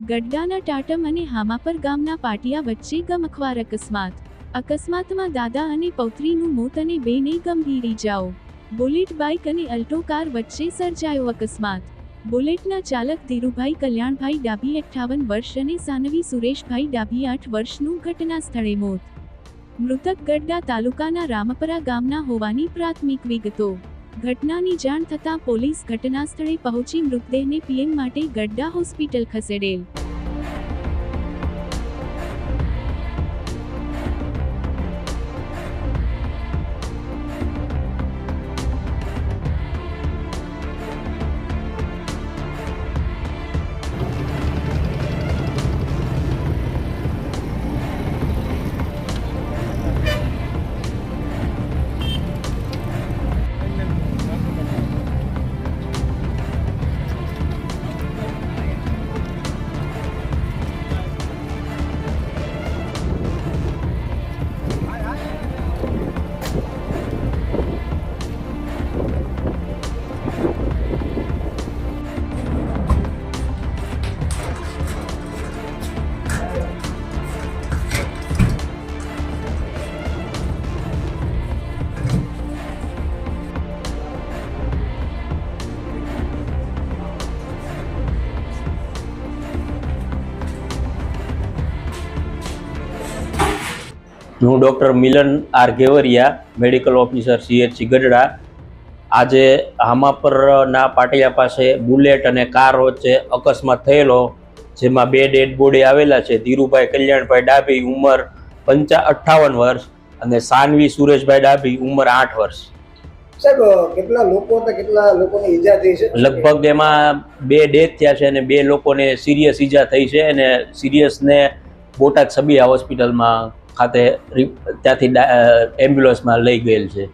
ગડડાના ટાટમ અને હામાપર ગામના પાટિયા વચ્ચે ગમખવાર અકસ્માત. અકસ્માતમાં દાદા અને પૌત્રીનું મોત અને બેને ગંભીર ઇજાઓ બુલેટ બાઇક અને અલ્ટો કાર વચ્ચે સર્જાયો અકસ્માત. બુલેટના ચાલક ધીરુભાઈ કલ્યાણભાઈ ડાભી અઠ્ઠાવન વર્ષ અને સાનવી સુરેશભાઈ ડાભી આઠ વર્ષનું ઘટના સ્થળે મોત. મૃતક ગડડા તાલુકાના રામપરા ગામના હોવાની પ્રાથમિક વિગતો. ઘટનાની જાણ થતાં પોલીસ ઘટના સ્થળે પહોંચી મૃતદેહને પીએમ માટે ગડ્ડા હોસ્પિટલ ખસેડેલ. હું doctor Milan R Ghevariya medical officer CHC Gadhada. આજે હામાપરના પાટિયા પાસે બુલેટ અને કાર વચ્ચે અકસ્માત થયેલો જેમાં બે ડેડ બોડી આવેલા છે. ધીરુભાઈ કલ્યાણભાઈ ડાભી ઉંમર પંચા અઠ્ઠાવન વર્ષ અને સાનવી સુરેશભાઈ ડાભી ઉંમર આઠ વર્ષ. સાહેબ કેટલા લોકો કેટલા લોકોને ઈજા થઈ છે? લગભગ એમાં બે ડેથ થયા છે અને બે લોકોને સિરિયસ ઈજા થઈ છે અને સિરિયસને બોટાદ સબિયા હોસ્પિટલમાં ખાતે ત્યાંથી એમ્બ્યુલન્સમાં લઈ ગયેલ છે.